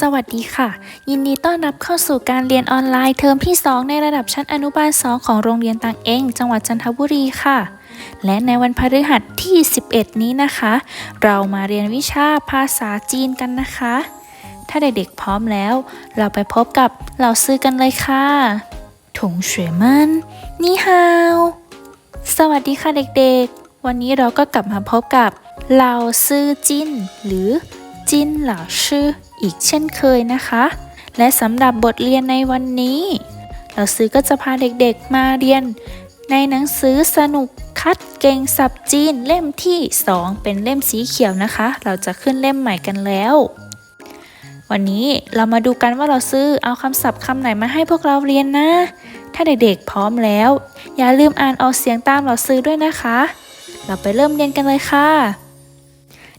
สวัสดีค่ะ ยินดีต้อนรับเข้าสู่การเรียนออนไลน์เทอมที่ 2 ในระดับชั้นอนุบาล 2 ของโรงเรียนต่างเองจังหวัดจันทบุรีค่ะ และในวันพฤหัสที่ 11 นี้นะคะ เรามาเรียนวิชาภาษาจีนกันนะคะ ถ้าเด็กๆพร้อมแล้ว เราไปพบกับเหล่าซื้อกันเลยค่ะถงเฉวยมันนี่ฮาวสวัสดีค่ะเด็กๆ วันนี้เราก็กลับมาพบกับเหล่าซื่อจินหรือจินเหล่าชื่อ อีกเช่นเคยนะคะ และสำหรับบทเรียนในวันนี้ เราซื้อก็จะพาเด็กๆมาเรียน ในหนังสือสนุกคัดเก่งสับจีนเล่มที่ 2 เป็นเล่มสีเขียวนะคะ เราจะขึ้นเล่มใหม่กันแล้ว วันนี้เรามาดูกันว่าเราซื้อเอาคำศัพท์คำไหนมาให้พวกเราเรียนนะ ถ้าเด็กๆพร้อมแล้ว อย่าลืมอ่านออกเสียงตามเราซื้อด้วยนะคะ เราไปเริ่มเรียนกันเลยค่ะ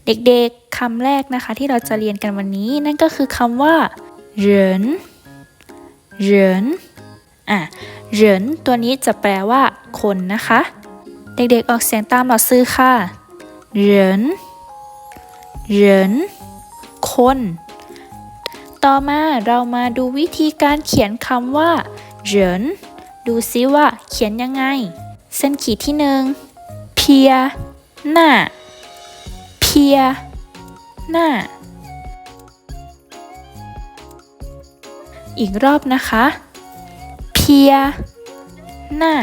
เด็กๆคำแรกนะคะที่เราจะเรียนกันวันนี้นั่นก็คือคำว่าเหรินเหรินอะเหรินตัวนี้จะแปลว่า คนนะคะ เด็กๆออกเสียงตามเราซื้อค่ะเหรินเหรินคน ต่อมาเรามาดูวิธีการเขียนคำว่าเหรินดูซิว่าเขียนยังไง เส้นขีดที่หนึ่งเพียหน้า เพียหน้า อีกรอบนะคะเพียหน้า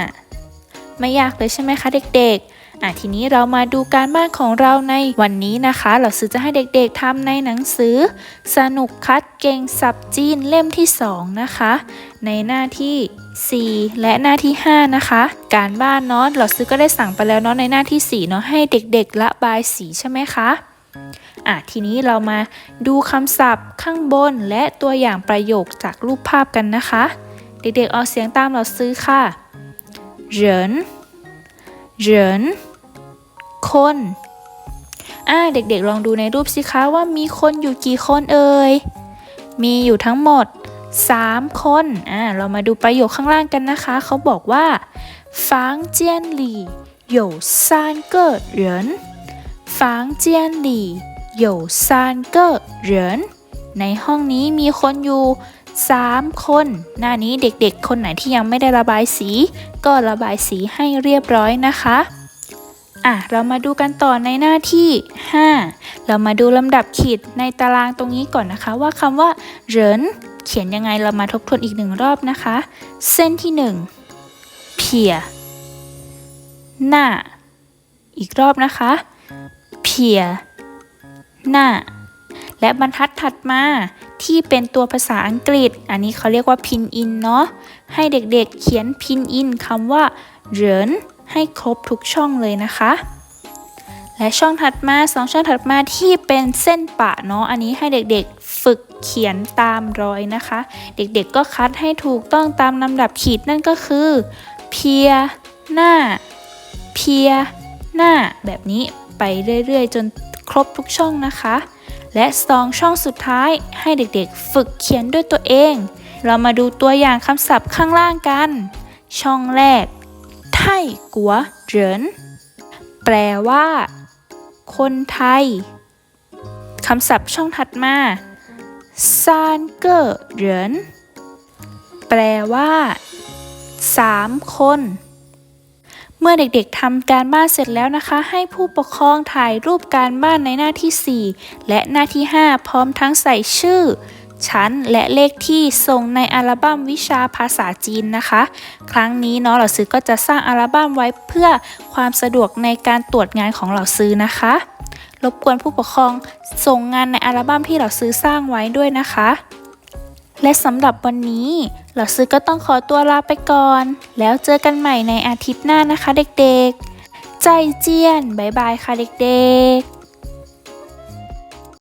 ไม่ยากเลยใช่ไหมคะเด็กๆ อะทีนี้เรามาดูการบ้านของเราในวันนี้นะคะ เราซื้อจะให้เด็กๆทำในหนังสือ สนุกคัดเก่งสับจีนเล่มที่ 2 นะคะ ในหน้าที่ 4 และหน้าที่ 5 นะคะ การบ้านเนาะเราซื้อก็ได้สั่งไปแล้วเนาะในหน้าที่ 4 เนาะให้เด็กๆระบายสีใช่ไหมคะอะทีนี้เรามาดูคำศัพท์ข้างบนและตัวอย่างประโยคจากรูปภาพกันนะคะ เด็กๆออกเสียงตามเราซื้อค่ะเหรินเหริน คนอ่าเด็กๆลองดูในรูปสิคะว่ามีคนอยู่กี่คนเอ่ย มีอยู่ทั้งหมด 3 คน อ่า เรามาดูประโยคข้างล่างกันนะคะ เขาบอกว่า房间里有三个人房间里有三个人ในห้องนี้มีคนอยู่ 3 คน หน้านี้เด็กๆ คนไหนที่ยังไม่ได้ระบายสี ก็ระบายสีให้เรียบร้อยนะคะ อะเรามาดูกันต่อในหน้าที่ 5 เรามาดูลำดับขีดในตารางตรงนี้ก่อนนะคะ ว่าคำว่าเหรินเขียนยังไงเรามาทบทวนอีกหนึ่งรอบนะคะ เส้นที่ 1 เพีย หน้า อีกรอบนะคะ เพีย หน้า และบรรทัดถัดมาที่เป็นตัวภาษาอังกฤษ อันนี้เขาเรียกว่าพินอินเนาะให้เด็กๆเขียนพินอินคำว่าเหริน ให้ครบทุกช่องเลยนะคะ และช่องถัดมาสองช่องถัดมาที่เป็นเส้นปะเนาะอันนี้ให้เด็กๆฝึกเขียนตามรอยนะคะ เด็กๆก็คัดให้ถูกต้องตามลำดับขีดนั่นก็คือ เพีย หน้า เพีย หน้า แบบนี้ไปเรื่อยๆ จนครบทุกช่องนะคะ และสองช่องสุดท้ายให้เด็กๆ ฝึกเขียนด้วยตัวเอง เรามาดูตัวอย่างคำศัพท์ข้างล่างกัน ช่องแรก ไทกัวเหรินแปลว่า คนไทยคำศัพท์ช่องถัดมาซานเกอร์เหรินแปลว่า3คน เมื่อเด็กๆทำการบ้านเสร็จแล้วนะคะ ให้ผู้ปกครองถ่ายรูปการบ้านในหน้าที่ 4 และหน้าที่ 5 พร้อมทั้งใส่ชื่อ ชั้น และเลขที่ส่งในอัลบั้มวิชาภาษาจีนนะคะ ครั้งนี้เนาะเราซื้อก็จะสร้างอัลบั้มไว้เพื่อความสะดวกในการตรวจงานของเราซื้อนะคะ รบกวนผู้ปกครองส่งงานในอัลบั้มที่เราซื้อสร้างไว้ด้วยนะคะ และสำหรับวันนี้เราซื้อก็ต้องขอตัวลาไปก่อน แล้วเจอกันใหม่ในอาทิตย์หน้านะคะ เด็กๆ ใจเจียนบ๊ายบายค่ะเด็กๆ